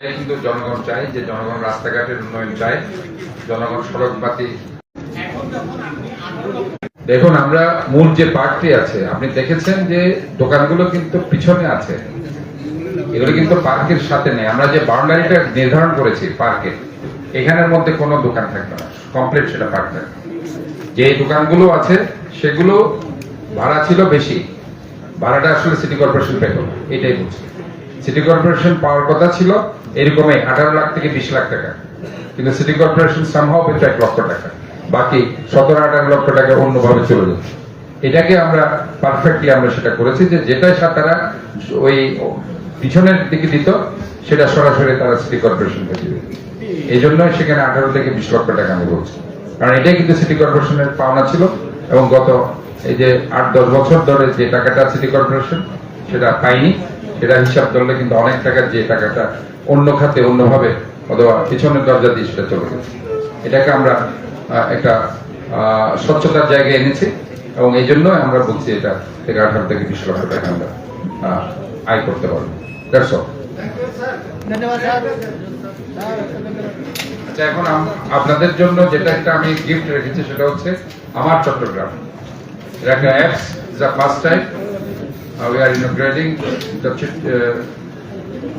কিন্তু জনগণ চায়, যে জনগণ রাস্তাঘাটের উন্নয়ন চায়, জনগণ সড়কবাতি দেখুন, আমরা মূল যে পার্কটি আছে, আপনি দেখেছেন যে দোকানগুলো কিন্তু পিছনে আছে। এগুলো কিন্তু পার্কের সাথে নেই। আমরা যে বাউন্ডারিটা নির্ধারণ করেছি পার্কে, এখানের মধ্যে কোনো দোকান থাকবে না। কমপ্লিট সেটা পার্ক থাকবে। যে দোকানগুলো আছে, সেগুলো ভাড়া ছিল বেশি। ভাড়াটা আসলে সিটি কর্পোরেশন পে করবে, এটাই বলছি। সিটি কর্পোরেশন পাওয়ার কথা ছিল এরকমই আঠারো লাখ থেকে বিশ লাখ টাকা। কিন্তু সিটি কর্পোরেশন সামহাও এক লক্ষ টাকা। বাকি সতেরো আঠারো লক্ষ টাকা অন্যভাবে চলে যেত এটাকে আমরা পারফেক্টলি আমরা সেটা করেছি যে যেটাই সাথে তারা ওই পিছনের দিকে দিত, সেটা সরাসরি তারা সিটি কর্পোরেশনকে দিবে এই জন্যই সেখানে আঠারো থেকে বিশ লক্ষ টাকা আমি বলছি। কারণ এটাই কিন্তু সিটি কর্পোরেশনের পাওনা ছিল এবং গত এই যে আট, দশ বছর ধরে যে টাকাটা সিটি কর্পোরেশন, সেটা পাইনি সেটা হিসাব ধরলে কিন্তু অনেক টাকার যে টাকাটা অন্য খাতে অন্যভাবে অথবা পিছনের দরজা দিয়ে সেটা চলে গেছে। এটাকে আমরা একটা স্বচ্ছতার জায়গায় এনেছি এবং এই জন্য আমরা বলছি এটা থেকে আঠারো থেকে বিশ লক্ষ টাকা আমরা আয় করতে পারব। All. আচ্ছা এখন আপনাদের জন্য যেটা একটা আমি গিফট রেখেছি সেটা হচ্ছে আমার চট্টগ্রাম। এটা একটা অ্যাপস যা first time we are inaugurating the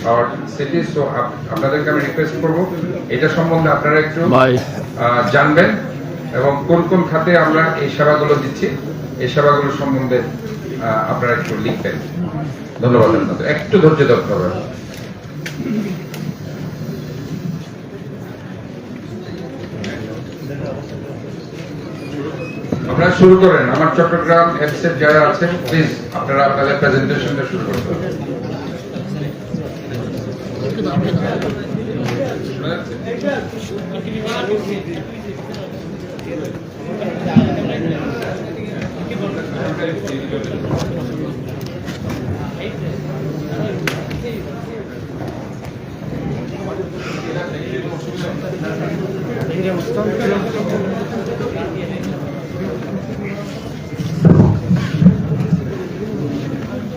our city so আপনাদেরকে আমি রিকোয়েস্ট করব এটা সম্বন্ধে আপনারা একটু আহ, জানবেন এবং কোন কোন খাতে আমরা এই সেবাগুলো দিচ্ছি এই সেবাগুলো সম্বন্ধে আপনারা একটু লিখবেন। ধন্যবাদ একটু ধৈর্য ধরতে হবে। আপনারা শুরু করেন। আমার চট্টগ্রাম এফসেট যারা আছেন প্লিজ আপনারা আপনাদের প্রেজেন্টেশনটা শুরু করতে হবে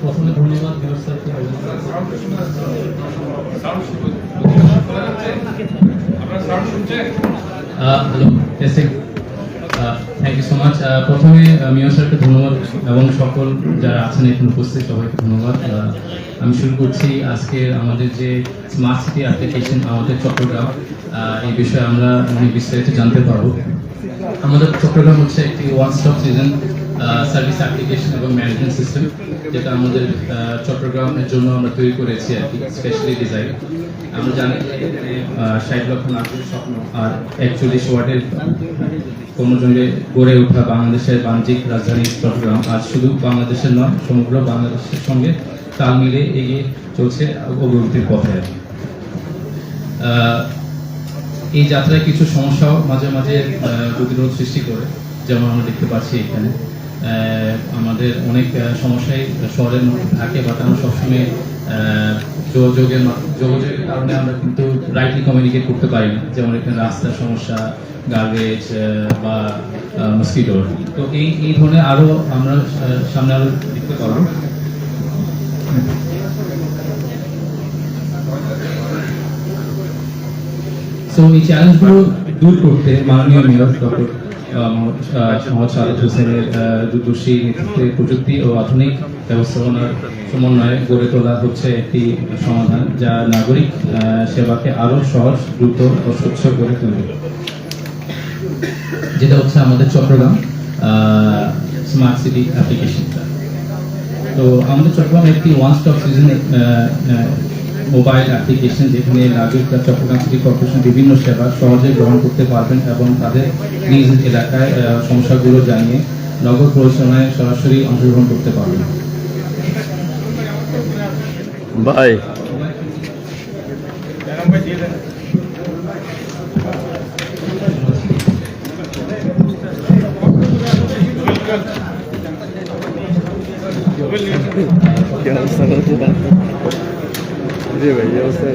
প্রথমে ধন্যবাদ বিরোধ স্যারকে হ্যালো থ্যাংক ইউ প্রথমে মিয়া স্যারকে ধন্যবাদ এবং সকল যারা আছেন এখানে উপস্থিত, সবাইকে ধন্যবাদ। আমি শুরু করছি আজকে আমাদের যে স্মার্ট সিটি অ্যাপ্লিকেশন আমাদের চট্টগ্রাম। এই বিষয়ে আমরা অনেক বিস্তারিত জানতে পারব। আমাদের চট্টগ্রাম হচ্ছে একটি one stop citizen service application এবং ম্যানেজমেন্ট সিস্টেম যেটা আমাদের চট্টগ্রামের জন্য আমরা তৈরি করেছি আর কি স্পেশালি ডিজাইন আমরা জানি ষাট লক্ষ নাগরিক স্বপ্ন। আর একচল্লিশ ওয়ার্ডের কর্মজঙ্গে গড়ে ওঠা বাংলাদেশের বাণিজ্যিক রাজধানী চট্টগ্রাম। আর শুধু বাংলাদেশের নয়, সমগ্র বাংলাদেশের সঙ্গে তাল মিলে এগিয়ে চলছে অগ্রগতির পথে এই যাত্রায় কিছু সমস্যাও মাঝে মাঝে প্রতিরোধ সৃষ্টি করে, যেমন আমরা দেখতে পাচ্ছি এখানে। আমাদের অনেক আহ, সমস্যাই শহরের মধ্যে থাকে আমরা সবসময় যোগাযোগের যোগাযোগের কারণে আমরা কিন্তু রাইটলি কমিউনিকেট করতে পারি না। যেমন এখানে রাস্তার সমস্যা গার্বেজ বা মসকিটো তো এই এই ধরনের আরও আমরা সামনে আরও দেখতে পারব এই চ্যালেঞ্জগুলো দূর করতে মাননীয় মেয়র ডক্টর প্রযুক্তি ও আধুনিক ব্যবস্থাপনার সমন্বয়ে গড়ে তোলা হচ্ছে একটি সমাধান যা নাগরিক সেবাকে আরও সহজ, দ্রুত ও স্বচ্ছ করে তুলবে যেটা হচ্ছে আমাদের চট্টগ্রাম স্মার্ট সিটি অ্যাপ্লিকেশনটা তো আমাদের চট্টগ্রাম একটি one stop citizen mobile application যেখানে নাগরিকরা চট্টগ্রাম সিটি কর্পোরেশন বিভিন্ন সেবা সহজে গ্রহণ করতে পারবেন এবং তাদের নিজ এলাকায় সমস্যাগুলো জানিয়ে নগর পরিচালনায় সরাসরি অংশগ্রহণ করতে পারবেন। ভাই হচ্ছে জি ভাই এই অবস্থা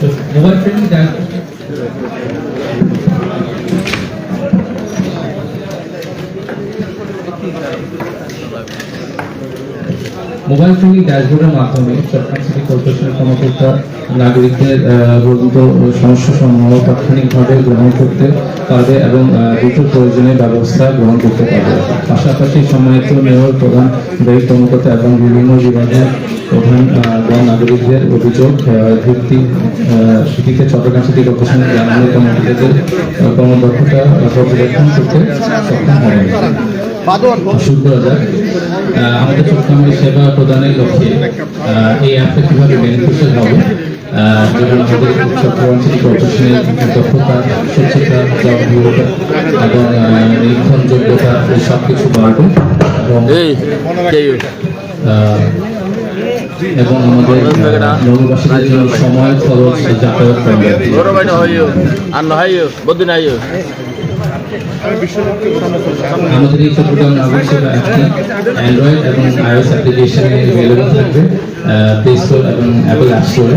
তো মোবাইল ফোনিং ড্যাশবোর্ডের মাধ্যমে চট্টগ্রাম সিটি কর্পোরেশনের কর্মকর্তা নাগরিকদের বর্ধিত সমস্যা সমূহ তাৎক্ষণিকভাবে গ্রহণ করতে পারবে এবং দ্রুত প্রয়োজনীয় ব্যবস্থা গ্রহণ করতে পারবে। পাশাপাশি সম্মানিত মেয়র, প্রধান ব্যয় কর্মকর্তা এবং বিভিন্ন বিভাগের প্রধান গণ নাগরিকদের অভিযোগ ভিত্তি ভিত্তিতে চট্টগ্রাম সিটি কর্পোরেশনের গ্রামীণ কর্মকর্তাদের কর্মদক্ষতা পর্যবেক্ষণ করতে সক্ষম হবে যাক আহ, আমাদের চট্টগ্রামের সেবা প্রদানের লক্ষ্যে এই অ্যাপটা কীভাবে বেনিফিশিয়াল হবে যেমন আমাদের চট্টগ্রাম সিটি কর্পোরেশনের দক্ষতা স্বচ্ছতা জবাবদিহিতা এবং নিরীক্ষণযোগ্যতা এই সব কিছু বাড়বে। এবং এবং আমাদের নগরবাসীদের জন্য সময় খরচ যাতায়াত কমবে আর নহাইও বদিন আইও আমাদের এই নাগরিক সেবা অ্যান্ড্রয়েড এবং আইওএস অ্যাপ্লিকেশনে অ্যাভেলেবল থাকবে প্লে স্টোর এবং অ্যাপল অ্যাপ স্টোরে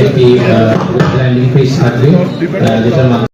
একটি ল্যান্ডিং পেজ থাকবে যেটার